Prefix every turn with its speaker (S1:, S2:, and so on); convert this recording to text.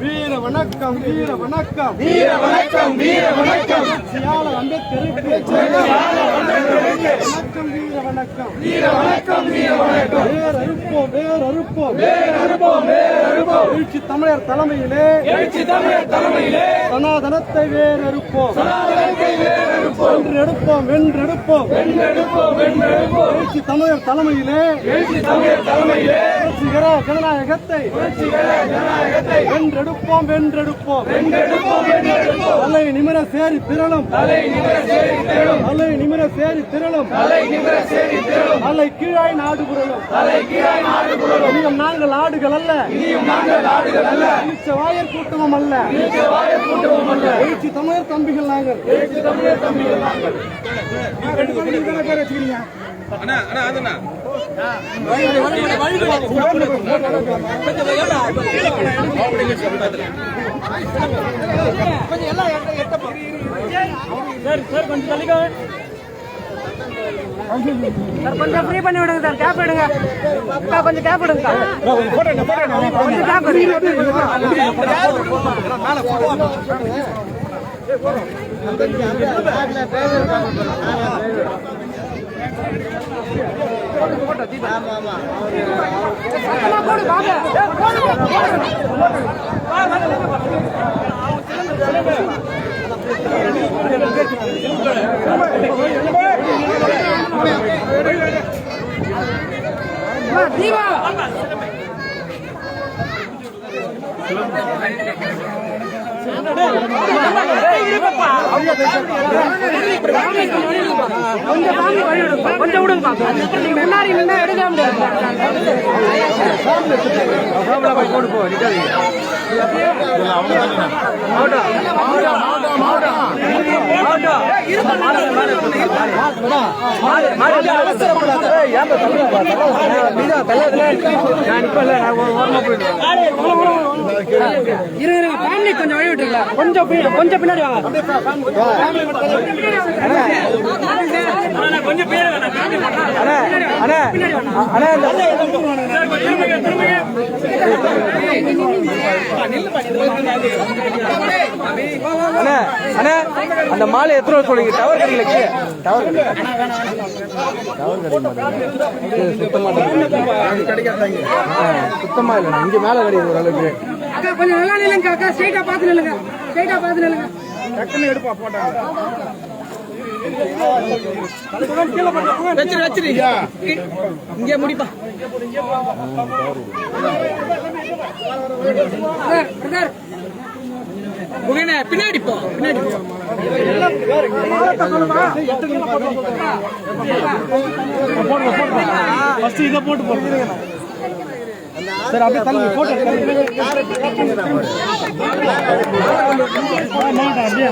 S1: வீர வணக்கம் வீர வணக்கம்.
S2: வீர வணக்கம் வீர வணக்கம்.
S1: சியால அம்பேத்கர் வணக்கம் வீர வணக்கம்
S2: வீர வணக்கம். வீர வணக்கம்
S1: வேர் அறுப்போம் வேர் அறுப்போம்
S2: வேர் அறுப்போம் அறுப்போம்
S1: எழுச்சி தமிழர் தலைமையிலே
S2: எழுச்சி தமிழர் தலைமையிலே
S1: சனாதனத்தை வேர் அறுப்போம்
S2: சனாதனத்தை வேர் அறுப்போம்
S1: வென்றெடுப்போம் வென்றெடுப்போம்.
S2: வென்றெடுப்போம் வென்றெடுப்போம்.
S1: எழுச்சி தமிழர் தலைமையிலே
S2: எழுச்சி தமிழர் தலைமையிலே
S1: புரட்சிகர ஜனநாயகத்தை
S2: புரட்சிகர ஜனநாயகத்தை
S1: வென்றெடுப்போம் வென்றெடுப்போம்.
S2: வென்றெடுப்போம் வென்றெடுப்போம்.
S1: நிமிர சேரி திரளும்.
S2: தலை நிமிர சேரி திரளும்.
S1: தலை நிமிர சேரி திரளும்.
S2: தலை நிமிர சேரி திரளும்.
S1: தலை கீழாய் நாடு புரளும்.
S2: தலை கீழாய் நாடு புரளும்.
S1: இனியும் நாங்கள் ஆடுகள் அல்ல.
S2: இனியும் நாங்கள் நாடுகள் அல்ல.
S1: இழிச்ச வாயர் கூட்டமும் அல்ல.
S2: இழிச்ச வாய கூட்டமும் அல்ல.
S1: எழுச்சி தமிழர் தம்பிகள் நாங்கள்.
S2: எழுச்சி தமிழர் தம்பிகள் நாங்கள்.
S3: சார் கொஞ்சம் ஃப்ரீ பண்ணி விடுங்க சார் கேப் எடுங்க அக்கா, கொஞ்சம் கேப் எடுங்க கொஞ்சம் கேப் எடுங்க வாங்க ஏய், போடு. அம்மா, தீபா கொஞ்சம் விடுங்க முன்னாடி நின்னா எடுக்க முடியாது இரு இருங்க கொஞ்சம் வழி விட்டுருங்களா கொஞ்சம் பின்ன- கொஞ்சம் பின்னாடி வாங்க கொஞ்சம் பேர்
S4: அண்ணா அண்ணா அந்த மாலை எத்தனை ரூபா சொல்லுங்க டவர் கடையில் கீழே? டவர் சுத்தமா இல்லைண்ணா இங்க மேல கிடையாது ஓரளவுக்கு
S3: அக்கா கொஞ்சம் நல்லா நில்லுங்க அக்கா. ஸ்ட்ரைட்டா பார்த்து நில்லுங்க. ஸ்ட்ரைட்டா பார்த்து நில்லுங்க.
S4: வச்சிரு வச்சிரு. இங்கே முடிப்பா. பின்னாடி போ பின்னாடி
S1: இதை போட்டு போடுங்க சரி. அப்படியே தள்ளி போட்டோ மாட்டேன் அப்படியே